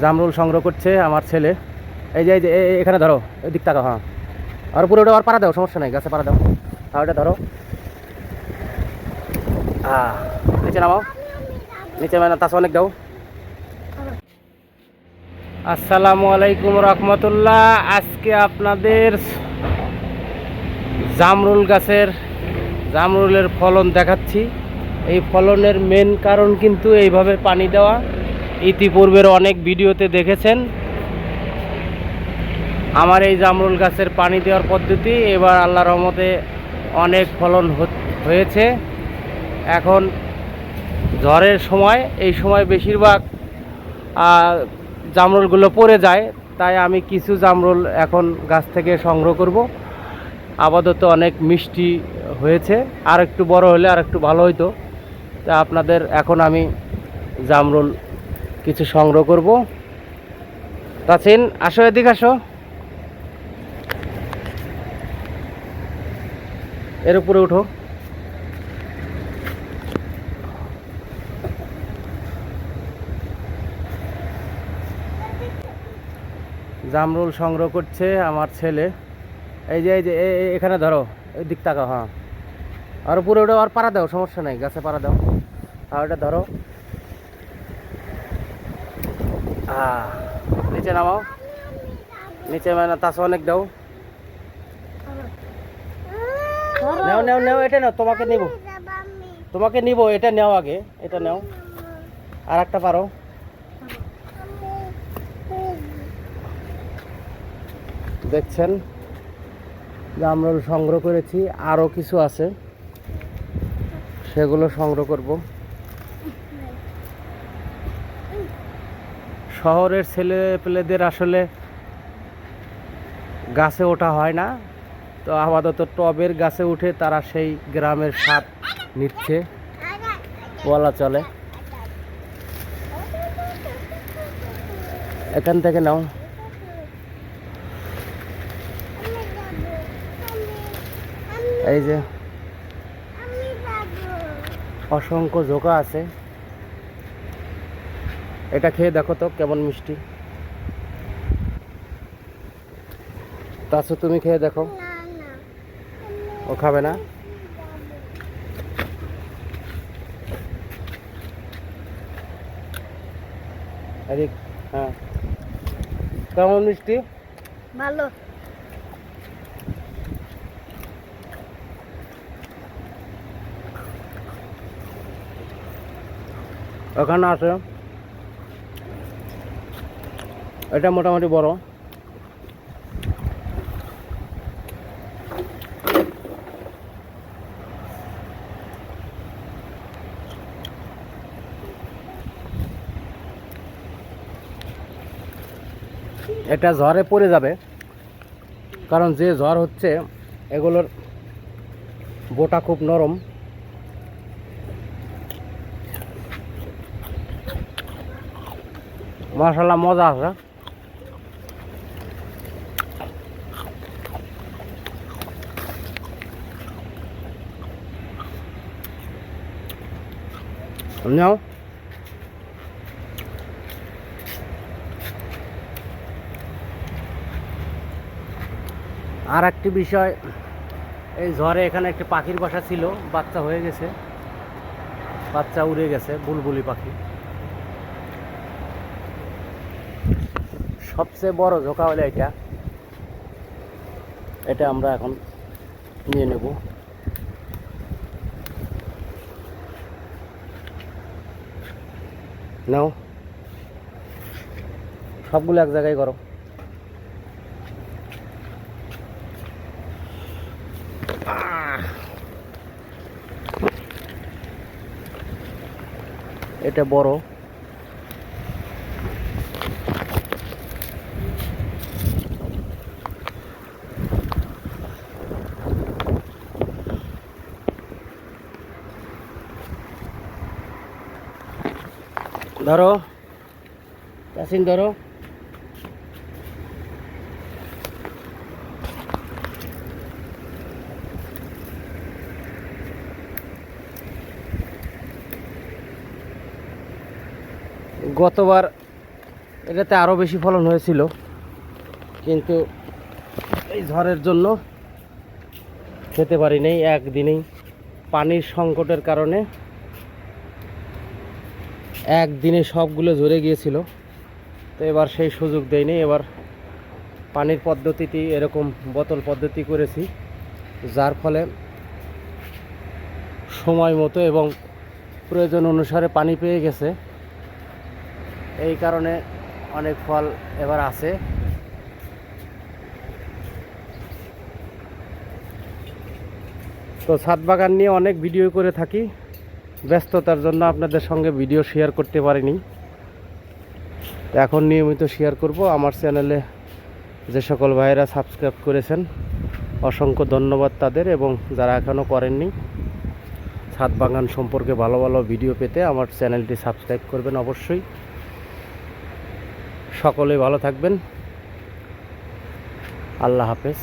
জামরুল সংগ্রহ করছে আমার ছেলে। এই যে এই যে এখানে ধরো, এদিক তাকাও হ্যাঁ। আর পুরো ওটা আর পাড়া দাও, সমস্যা নাই, গাছে পাড়া দাও। আর ওটা ধরো। হ্যাঁ নিচে নামাও। নিচে মানে তাছে অনেক দাও। আসসালামু আলাইকুম রহমতুল্লাহ। আজকে আপনাদের জামরুল গাছের, জামরুলের ফলন দেখাচ্ছি। এই ফলনের মেন কারণ কিন্তু এইভাবে পানি দেওয়া। ইতিপূর্বের অনেক ভিডিওতে দেখেছেন। আমার এই জামরুল গাছের পানি দেওয়ার পদ্ধতি, এবার আল্লাহ রহমতে অনেক ফলন হয়েছে। এখন ঝড়ের সময়, এই সময় বেশিরভাগ জামরুলগুলো পড়ে যায়, তাই আমি কিছু জামরুল এখন গাছ থেকে সংগ্রহ করব। আপাতত অনেক মিষ্টি হয়েছে আর একটু বড় হলে আর একটু ভালো হইতো। তা আপনাদের, এখন আমি জামরুল কিছু সংগ্রহ করব। তাছিন আসো এদিকে আসো। এর উপরে উঠো। জামরুল সংগ্রহ করছে আমার ছেলে। এই যে এই যে এখানে ধরো, এই দিক তাকাও হ্যাঁ। আর উপরে ওটা আর পাড়া দাও, সমস্যা নাই, গাছে পাড়া দাও। আর ওটা ধরো। হ্যাঁ নিচে নামাও। নিচে মানে তাছে অনেক দাও। নেও নেও নেও, এটা নাও, তোমাকে নিব। তোমাকে নিব, এটা নেও আগে, এটা নেও। আর একটা পারো। দেখছেন? জামরুল সংগ্রহ করেছি আরও কিছু আছে। সেগুলো সংগ্রহ করব। শহরের ছেলে পেলেদের আসলে গাছে ওঠা হয় না। তো আপাতত টবের গাছে উঠে তারা সেই গ্রামের স্বাদ নিচ্ছে। বলা চলে। এখান থেকে নাও। এই যে অসংখ্য ঝোঁকা আছে। এটা খেয়ে দেখো তো কেমন মিষ্টি। তাছু তুমি খেয়ে দেখো। ও খাবে না? হ্যাঁ। কেমন মিষ্টি? ভালো। ওখানে আছে এটা মোটামুটি বড়। এটা ঝড়ে পড়ে যাবে, কারণ যে ঝড় হচ্ছে, এগুলোর বোটা খুব নরম। মাশাল্লাহ মজা আছে নাও আর একটি বিষয়, এই ঝড়ে এখানে একটি পাখির বাসা ছিল, বাচ্চা হয়ে গেছে। বাচ্চা উড়ে গেছে, বুলবুলি পাখি। সবচেয়ে বড় ঝোঁকা হলে এটা। এটা আমরা এখন নিয়ে নেব। নাও। সবগুলো এক জায়গায় করো। এটা বড়। ধরো। ইয়াসিন ধরো। গতবার এটাতে আরও বেশি ফলন হয়েছিল, কিন্তু এই ঝড়ের জন্য খেতে পারি নাই, একদিনেই। পানির সংকটের কারণে একদিনে সবগুলো ঝরে গিয়েছিল। তো এবার সেই সুযোগ দেয়নি। এবার পানির পদ্ধতিটি এরকম বোতল পদ্ধতি করেছি, যার ফলে সময় মতো এবং প্রয়োজন অনুসারে পানি পেয়ে গেছে। এই কারণে অনেক ফল এবার আছে। তো ছাদ বাগান নিয়ে অনেক ভিডিও করে থাকি। ব্যস্ততার জন্য আপনাদের সঙ্গে ভিডিও শেয়ার করতে পারিনি। এখন নিয়মিত শেয়ার করব। আমার চ্যানেলে যে সকল ভাইয়েরা সাবস্ক্রাইব করেছেন, অসংখ্য ধন্যবাদ তাদের এবং যারা এখনও করেননি, ছাদ বাগান সম্পর্কে ভালো ভালো ভিডিও পেতে আমার চ্যানেলটি সাবস্ক্রাইব করবেন অবশ্যই। সকলে ভালো থাকবেন। আল্লাহ হাফেজ।